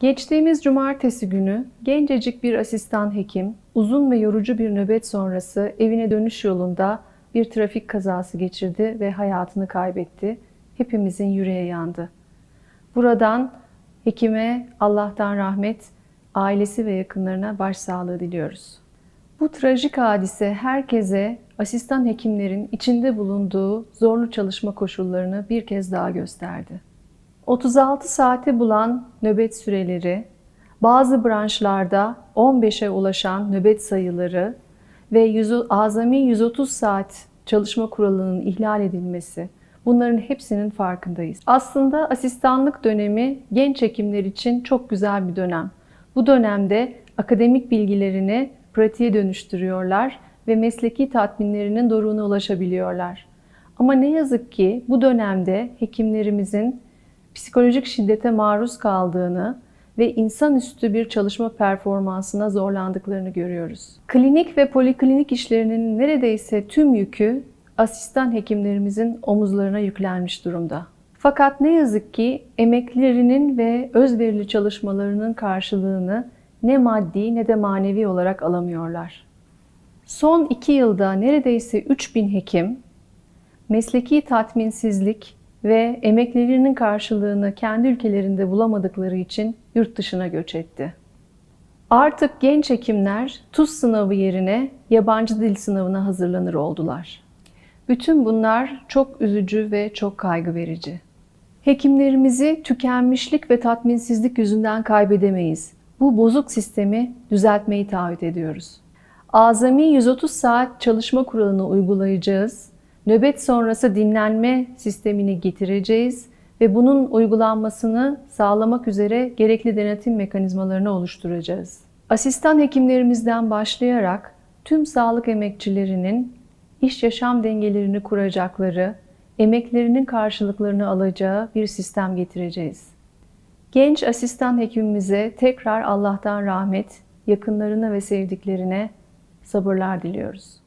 Geçtiğimiz cumartesi günü gencecik bir asistan hekim uzun ve yorucu bir nöbet sonrası evine dönüş yolunda bir trafik kazası geçirdi ve hayatını kaybetti. Hepimizin yüreği yandı. Buradan hekime Allah'tan rahmet, ailesi ve yakınlarına başsağlığı diliyoruz. Bu trajik hadise herkese asistan hekimlerin içinde bulunduğu zorlu çalışma koşullarını bir kez daha gösterdi. 36 saate bulan nöbet süreleri, bazı branşlarda 15'e ulaşan nöbet sayıları ve yüzü, azami 130 saat çalışma kuralının ihlal edilmesi, bunların hepsinin farkındayız. Aslında asistanlık dönemi genç hekimler için çok güzel bir dönem. Bu dönemde akademik bilgilerini pratiğe dönüştürüyorlar ve mesleki tatminlerinin doruğuna ulaşabiliyorlar. Ama ne yazık ki bu dönemde hekimlerimizin psikolojik şiddete maruz kaldığını ve insanüstü bir çalışma performansına zorlandıklarını görüyoruz. Klinik ve poliklinik işlerinin neredeyse tüm yükü asistan hekimlerimizin omuzlarına yüklenmiş durumda. Fakat ne yazık ki emeklerinin ve özverili çalışmalarının karşılığını ne maddi ne de manevi olarak alamıyorlar. Son iki yılda neredeyse 3000 hekim mesleki tatminsizlik ve emeklerinin karşılığını kendi ülkelerinde bulamadıkları için yurt dışına göç etti. Artık genç hekimler TUS sınavı yerine yabancı dil sınavına hazırlanır oldular. Bütün bunlar çok üzücü ve çok kaygı verici. Hekimlerimizi tükenmişlik ve tatminsizlik yüzünden kaybedemeyiz. Bu bozuk sistemi düzeltmeyi taahhüt ediyoruz. Azami 130 saat çalışma kuralını uygulayacağız. Nöbet sonrası dinlenme sistemini getireceğiz ve bunun uygulanmasını sağlamak üzere gerekli denetim mekanizmalarını oluşturacağız. Asistan hekimlerimizden başlayarak tüm sağlık emekçilerinin iş yaşam dengelerini kuracakları, emeklerinin karşılıklarını alacağı bir sistem getireceğiz. Genç asistan hekimimize tekrar Allah'tan rahmet, yakınlarına ve sevdiklerine sabırlar diliyoruz.